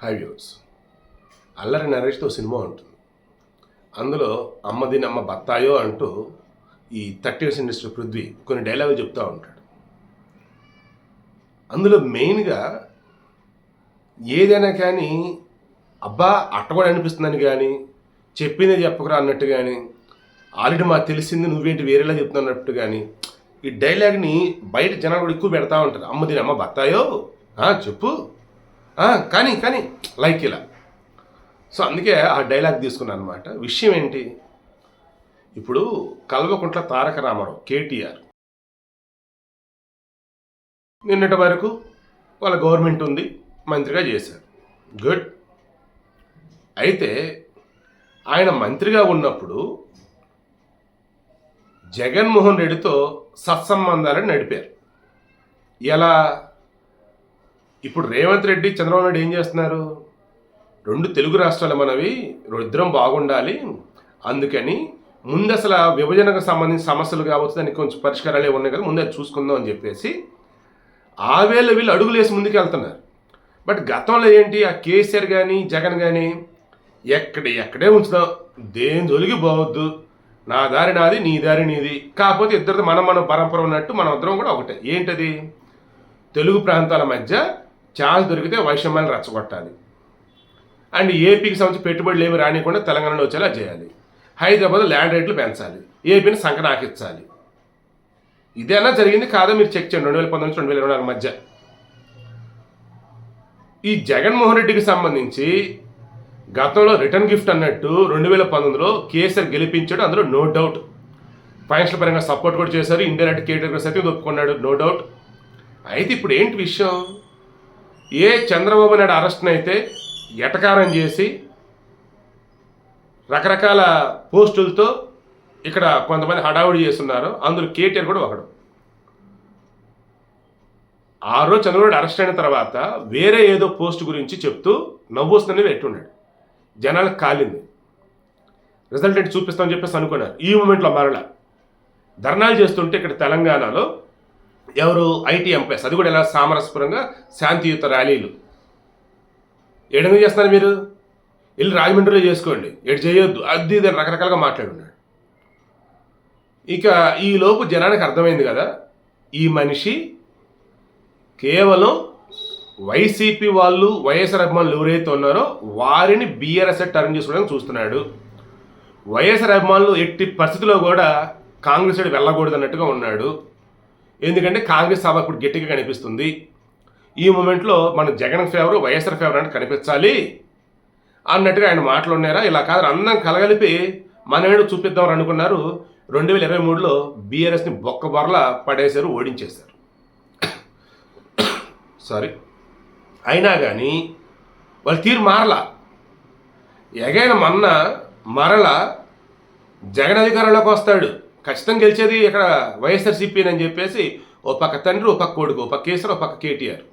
High views అల్లరి నరేష్తో cinema ఉంటుంది. అందులో అమ్మది నమ్మ బత్తాయో అంటూ ఈ థర్టీ ఇయర్స్ ఇండస్ట్రీ పృథ్వీ కొన్ని డైలాగులు చెప్తూ ఉంటాడు. అందులో మెయిన్గా ఏదైనా కానీ అబ్బా అట్ట కూడా అనిపిస్తుందని కానీ చెప్పిందే చెప్పకరా అన్నట్టు కానీ ఆల్రెడీ మాకు తెలిసింది నువ్వేంటి వేరేలా చెప్తున్నట్టు కానీ ఈ డైలాగ్ని బయట జనాలు కూడా ఎక్కువ పెడతా ఉంటారు. అమ్మ దీని అమ్మ బత్తాయో చెప్పు. కానీ కానీ లైక్ ఇలా. సో అందుకే ఆ డైలాగ్ తీసుకున్నాను అనమాట విషయం ఏంటి? ఇప్పుడు కల్వకుంట్ల తారక రామారావు కేటీఆర్. నిన్నటి వరకు వాళ్ళ గవర్నమెంట్ ఉంది మంత్రిగా చేశారు. గుడ్ అయితే ఆయన మంత్రిగా ఉన్నప్పుడు జగన్మోహన్ రెడ్డితో సత్సంబంధాలను నడిపారు. ఎలా? ఇప్పుడు రేవంత్ రెడ్డి చంద్రబాబు నాయుడు ఏం చేస్తున్నారు? రెండు తెలుగు రాష్ట్రాలు మనవి ఇద్దరం బాగుండాలి. అందుకని ముందు అసలు విభజనకు సంబంధించిన సమస్యలు కావచ్చు దానికి కొంచెం పరిష్కారాలు ఉన్నాయి కదా ముందే చూసుకుందాం అని చెప్పేసి ఆ వేళ వీళ్ళు అడుగులేసి ముందుకు వెళ్తున్నారు. బట్ గతంలో ఏంటి? ఆ కేసీఆర్ కానీ జగన్ కానీ ఎక్కడ ఎక్కడే ఉంచుదాం దేని జోలికి పోవద్దు. నా దారి నాది నీ దారి నీది. కాకపోతే ఇద్దరిది మనం మనం పరంపర ఉన్నట్టు మనం ఇద్దరం కూడా ఒకటే. ఏంటది? తెలుగు ప్రాంతాల మధ్య ఛాన్స్ దొరికితే వైషమ్యాన్ని రచ్చగొట్టాలి. అండ్ ఏపీకి సంబంధించి పెట్టుబడులు ఏమి రానికుండా తెలంగాణలో వచ్చేలా చేయాలి. హైదరాబాద్ ల్యాండ్ రేట్లు పెంచాలి. ఏపీని సంకనాకించాలి ఇదేనా జరిగింది కాదో మీరు చెక్ చేయండి. రెండు వేల పంతొమ్మిది రెండు వేల ఇరవై నాలుగు మధ్య. ఈ జగన్మోహన్ రెడ్డికి సంబంధించి గతంలో రిటర్న్ గిఫ్ట్ అన్నట్టు రెండు వేల పంతొమ్మిదిలో కేసీఆర్ గెలిపించాడు. అందులో నో డౌట్. ఫైనాన్షియల్ పరంగా సపోర్ట్ కూడా చేశారు. ఇండైరెక్ట్ కేటగిరీ సైతం ఒప్పుకున్నాడు. No doubt. అయితే ఇప్పుడు ఏంటి విషయం? ఏ చంద్రబాబు నాయుడు అరెస్ట్ని అయితే ఎటకారం చేసి రకరకాల పోస్టులతో ఇక్కడ కొంతమంది హడావుడి చేస్తున్నారు. అందులో కేటీఆర్ కూడా ఒకడు. ఆ రోజు చంద్రబాబు అరెస్ట్ అయిన తర్వాత వేరే ఏదో పోస్ట్ గురించి చెప్తూ నవ్వొస్తుందని పెట్టున్నాడు జనాలకు కాలింది. రిజల్ట్ ఏంటి చూపిస్తామని చెప్పేసి అనుకున్నారు. ఈ మూమెంట్లో మరలా ధర్నాలు చేస్తుంటే ఇక్కడ తెలంగాణలో ఎవరు ఐటీ ఎంప్లాయస్? అది కూడా ఎలా సామరస్యపరంగా శాంతియుత ర్యాలీలు. ఏడెందుకు చేస్తున్నారు మీరు? వెళ్ళి రాజమండ్రిలో చేసుకోండి. ఎటు చేయొద్దు. అది ఇది రకరకాలుగా మాట్లాడున్నాడు. ఇక ఈ లోపు జనానికి అర్థమైంది కదా ఈ మనిషి కేవలం వైసీపీ వాళ్ళు వైఎస్ఆర్ అభిమానులు ఎవరైతే ఉన్నారో వారిని బీఆర్ఎస్ఏ టర్న్ చేసుకోవడానికి చూస్తున్నాడు. వైఎస్ఆర్ అభిమానులు ఎట్టి పరిస్థితిలో కూడా కాంగ్రెస్ సైడ్ వెళ్ళకూడదు అన్నట్టుగా ఉన్నాడు. ఎందుకంటే కాంగ్రెస్ సభ ఇప్పుడు గట్టిగా కనిపిస్తుంది. ఈ మూమెంట్లో మన జగన్ ఫేవర్ వైఎస్ఆర్ ఫేవర్ అంటే కనిపించాలి అన్నట్టుగా ఆయన మాటలు ఉన్నారా ఇలా కాదు అందం కలగలిపి మనమేడు చూపిద్దామని అనుకున్నారు. రెండు వేల ఇరవై మూడులో బీఆర్ఎస్ని బొక్క బొరల పడేశారు ఓడించేశారు. సారీ అయినా కానీ వాళ్ళ తీరు మారలా. ఎగైన మొన్న మరల జగన్ అధికారంలోకి వస్తాడు. ఖచ్చితంగా గెలిచేది ఇక్కడ వైఎస్ఆర్సీపీ అని చెప్పేసి ఓ పక్క తండ్రి ఓ పక్క కొడుకు ఓ పక్క కేసీఆర్ ఓ పక్క కేటీఆర్.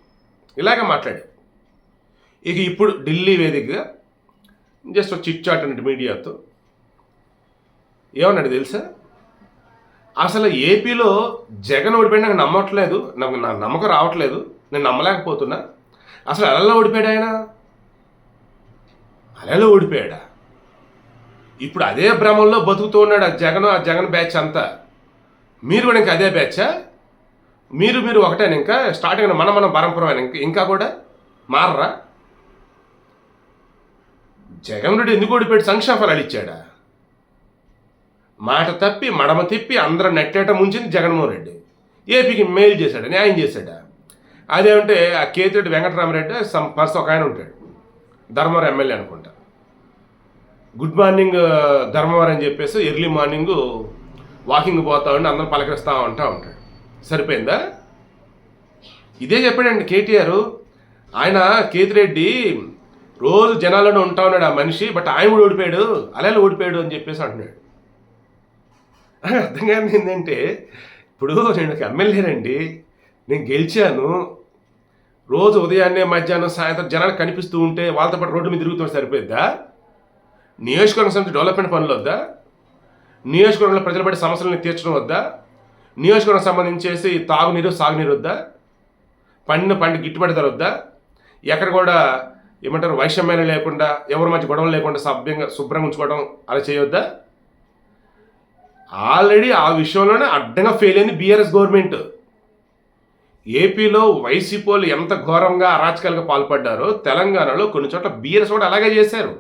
ఇలాగే మాట్లాడాడు ఇక ఇప్పుడు ఢిల్లీ వేదికగా జస్ట్ చిట్ చాట్ అన్నట్టు మీడియాతో. ఏమన్నాడు తెలుసా? అసలు ఏపీలో జగన్ ఓడిపోయిన నాకు నమ్మట్లేదు. నాకు నా నమ్మకం రావట్లేదు. నేను నమ్మలేకపోతున్నా. అసలు అలలో ఓడిపోయాడు ఆయన? అలలో ఓడిపోయాడా? ఇప్పుడు అదే భ్రమంలో బతుకుతూ ఉన్నాడు ఆ జగన్ ఆ జగన్ బ్యాచ్ అంతా. మీరు కూడా ఇంకా అదే బ్యాచా మీరు మీరు ఒకటేనా ఇంకా స్టార్టింగ్ మన మనం పరంపర ఇంకా ఇంకా కూడా మారరా? జగన్ రెడ్డి ఎందుకు ఓడిపోయాడు? సంక్షేమ ఫలాలు ఇచ్చాడా? మాట తప్పి మడమ తిప్పి అందరూ నెట్టేట ముంచింది జగన్మోహన్ రెడ్డి. ఏపీకి మేలు చేశాడు? న్యాయం చేశాడా? అదేమంటే ఆ కేతిరెడ్డి వెంకటరామరెడ్డి సమ్ పర్సన్ ఒక ఆయన ఉంటాడు. ధర్మవరం ఎమ్మెల్యే అనుకుంటా. గుడ్ మార్నింగ్ ధర్మవరం అని చెప్పేసి ఎర్లీ మార్నింగ్ వాకింగ్ పోతా ఉండి అందరం పలకరిస్తూ ఉంటా ఉంటాడు. సరిపోయిందా? ఇదే చెప్పాడండి కేటీఆర్. ఆయన కేతిరెడ్డి రోజు జనాల్లోనే ఉంటా ఉన్నాడు ఆ మనిషి బట్ ఆయన కూడా ఓడిపోయాడు అలా ఓడిపోయాడు అని చెప్పేసి అంటున్నాడు. అర్థం కాని ఏంటంటే ఇప్పుడు నేను ఒక ఎమ్మెల్యేనండి నేను గెలిచాను రోజు ఉదయాన్నే మధ్యాహ్నం సాయంత్రం జనాలు కనిపిస్తూ ఉంటే వాళ్ళతో పాటు రోడ్డు మీద తిరుగుతుంటే సరిపోద్దా నియోజకవర్గం సంబంధించి డెవలప్మెంట్ పనులు వద్దా? నియోజకవర్గంలో ప్రజలు పడే సమస్యలను తీర్చడం వద్దా? నియోజకవర్గం సంబంధించేసి తాగునీరు సాగునీరు వద్దా? పండిన పంట గిట్టుబడి ధర వద్దా? ఎక్కడ కూడా ఏమంటారు వైషమ్యాలు లేకుండా ఎవరి మధ్య గొడవలు లేకుండా సభ్యంగా శుభ్రంగా ఉంచుకోవడం అలా చేయొద్దా? ఆల్రెడీ ఆ విషయంలోనే అడ్డంగా ఫెయిల్ అయింది బీఆర్ఎస్ గవర్నమెంట్. ఏపీలో వైసీపీ ఎంత ఘోరంగా అరాచకాలుగా పాల్పడ్డారో తెలంగాణలో కొన్ని చోట్ల బీఆర్ఎస్ కూడా అలాగే చేశారు.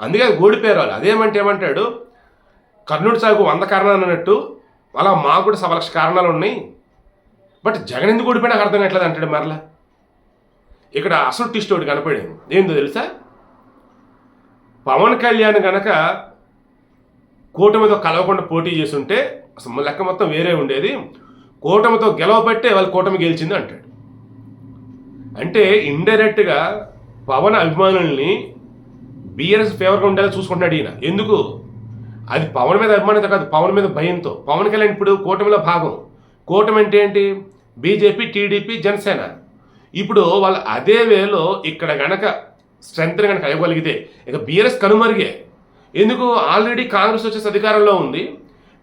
అందుకే ఓడిపోయారు వాళ్ళు. అదేమంటే ఏమంటాడు? కర్ణుడి సాగు వంద కారణాలు అన్నట్టు అలా మాకు కూడా సవ లక్ష కారణాలు ఉన్నాయి. బట్ జగన్ ఎందుకు ఓడిపోయినా నాకు అర్థం కావట్లేదు అంటాడు మరలా. ఇక్కడ అసలు టిస్ట్ ఒకటి కనపడింది. ఏందో తెలుసా? పవన్ కళ్యాణ్ గనక కూటమితో కలవకుండా పోటీ చేస్తుంటే అసలు లెక్క మొత్తం వేరే ఉండేది. కూటమితో గెలవబట్టే వాళ్ళు కూటమి గెలిచింది అంటాడు. అంటే ఇండైరెక్ట్గా పవన్ అభిమానుల్ని బీఆర్ఎస్ ఫేవర్గా ఉండేలా చూసుకుంటున్నాడు ఈయన. ఎందుకు? అది పవన్ మీద అభిమానిత కాదు పవన్ మీద భయంతో. పవన్ కళ్యాణ్ ఇప్పుడు కూటమిలో భాగం. కూటమి అంటే ఏంటి? BJP TDP Janasena. ఇప్పుడు వాళ్ళు అదే వేలో ఇక్కడ గనక స్ట్రెంత్ గనక ఇవ్వగలిగితే ఇక బీఆర్ఎస్ కనుమరిగే. ఎందుకు? ఆల్రెడీ కాంగ్రెస్ వచ్చేసి అధికారంలో ఉంది.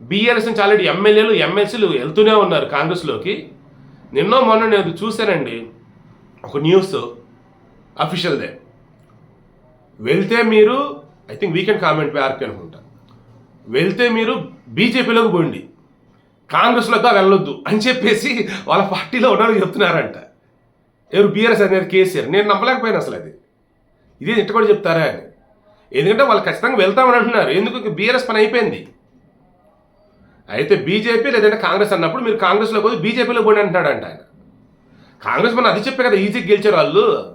బీఆర్ఎస్ నుంచి ఆల్రెడీ ఎమ్మెల్యేలు ఎమ్మెల్సీలు వెళ్తూనే ఉన్నారు కాంగ్రెస్లోకి. నిన్నో మొన్న నేను చూశానండి. ఒక న్యూస్ అఫీషియల్దే వెళ్తే మీరు I think weekend comment RK అనుకుంటా. వెళ్తే మీరు బీజేపీలోకి పోండి. కాంగ్రెస్లోకి వెళ్ళొద్దు అని చెప్పేసి వాళ్ళ పార్టీలో ఉన్న చెప్తున్నారంట. ఎవరు బీఆర్ఎస్ అనేది కేసీఆర్? నేను నమ్మలేకపోయాను అసలు అది. ఇదే ఇట్ట కూడా చెప్తారా అని. ఎందుకంటే వాళ్ళు ఖచ్చితంగా వెళ్తామని అంటున్నారు. ఎందుకు? బీఆర్ఎస్ పని అయిపోయింది. అయితే బీజేపీ లేదంటే కాంగ్రెస్ అన్నప్పుడు మీరు కాంగ్రెస్లో పోయి బీజేపీలో పోండి అంటున్నాడంట ఆయన. కాంగ్రెస్ మన అది చెప్పే కదా ఈజీగా గెలిచారు వాళ్ళు.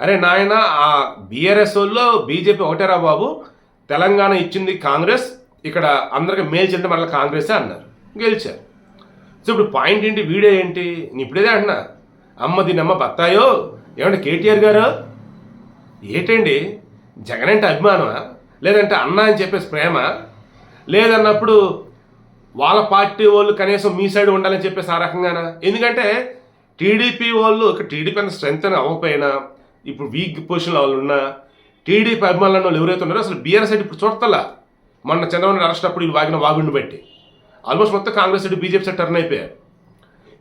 అరే నాయన ఆ బీఆర్ఎస్ వాళ్ళు బీజేపీ ఒకటేరా బాబు. తెలంగాణ ఇచ్చింది కాంగ్రెస్ ఇక్కడ అందరికి మేలు చెంది మళ్ళీ కాంగ్రెసే అన్నారు. గెలిచారు. సో ఇప్పుడు పాయింట్ ఏంటి వీడియో ఏంటి? నేను ఇప్పుడేదే అంటున్నా. అమ్మ దీనమ్మ బత్తాయో? ఏమంటే కేటీఆర్ గారు? ఏంటండి? జగన్ అంటే అభిమానమా? లేదంటే అన్న అని చెప్పేసి ప్రేమ? లేదన్నప్పుడు వాళ్ళ పార్టీ వాళ్ళు కనీసం మీ సైడ్ ఉండాలని చెప్పేసి ఆ రకంగానా? ఎందుకంటే టీడీపీ వాళ్ళు ఇక్కడ టీడీపీ అంత స్ట్రెంత్ అని అవ్వకపోయినా ఇప్పుడు వీక్ పొజిషన్లో వాళ్ళు ఉన్న టీడీపీ అభిమానులు వాళ్ళు ఎవరైతే ఉన్నారో అసలు బీఆర్ఎస్ సైడ్ ఇప్పుడు చూడతలా. మొన్న చంద్రబాబు నాయుడు అరెస్ట్ అప్పుడు వీళ్ళు వాగిన వాగుండి బట్టి ఆల్మోస్ట్ మొత్తం Congress side BJP side turn అయిపోయారు.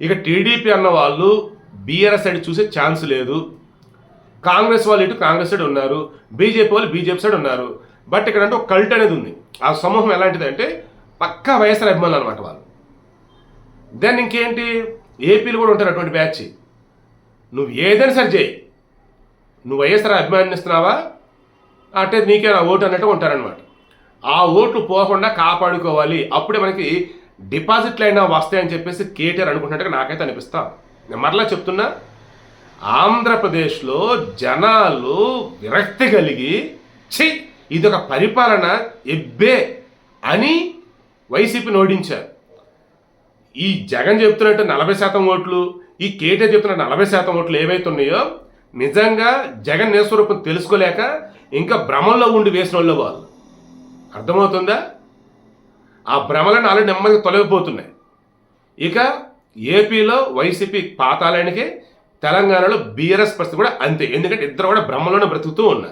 ఇక టీడీపీ అన్న వాళ్ళు బీఆర్ఎస్ సైడ్ చూసే ఛాన్స్ లేదు. కాంగ్రెస్ వాళ్ళు ఇటు కాంగ్రెస్ సైడ్ ఉన్నారు. బీజేపీ వాళ్ళు బీజేపీ సైడ్ ఉన్నారు. బట్ ఇక్కడ అంటే ఒక కల్ట్ అనేది ఉంది. ఆ సమూహం ఎలాంటిది అంటే పక్కా వైఎస్ఆర్ అభిమానులు అనమాట వాళ్ళు. దెన్ ఇంకేంటి? ఏపీలు కూడా ఉంటారు అటువంటి బ్యాచ్. నువ్వు ఏదైనా సరే చేయి. నువ్వు వైఎస్ఆర్ అభిమానిస్తున్నావా? అంటే నీకే నా ఓటు అన్నట్టు ఉంటారనమాట ఆ ఓట్లు పోకుండా కాపాడుకోవాలి. అప్పుడే మనకి డిపాజిట్లు అయినా వస్తాయని చెప్పేసి కేటీఆర్ అనుకుంటున్నట్టుగా నాకైతే అనిపిస్తా. నేను మరలా చెప్తున్నా ఆంధ్రప్రదేశ్లో జనాలు విరక్తి కలిగి ఛీ ఒక పరిపాలన ఎబ్బే అని వైసీపీని ఓడించారు. ఈ జగన్ చెప్తున్నట్టు నలభై శాతం ఓట్లు ఈ కేటీఆర్ చెప్తున్న నలభై శాతం ఓట్లు ఏవైతే ఉన్నాయో నిజంగా జగన్ నేస్వరూపం తెలుసుకోలేక ఇంకా భ్రమంలో ఉండి వేసిన వాళ్ళు వాళ్ళు అర్థమవుతుందా? ఆ భ్రమలను అలా నెమ్మదిగా తొలగిపోతున్నాయి. ఇక ఏపీలో వైసీపీ పాతాలయానికి తెలంగాణలో బీఆర్ఎస్ పరిస్థితి కూడా అంతే. ఎందుకంటే ఇద్దరు కూడా భ్రమలోనే బ్రతుకుతూ ఉన్నారు.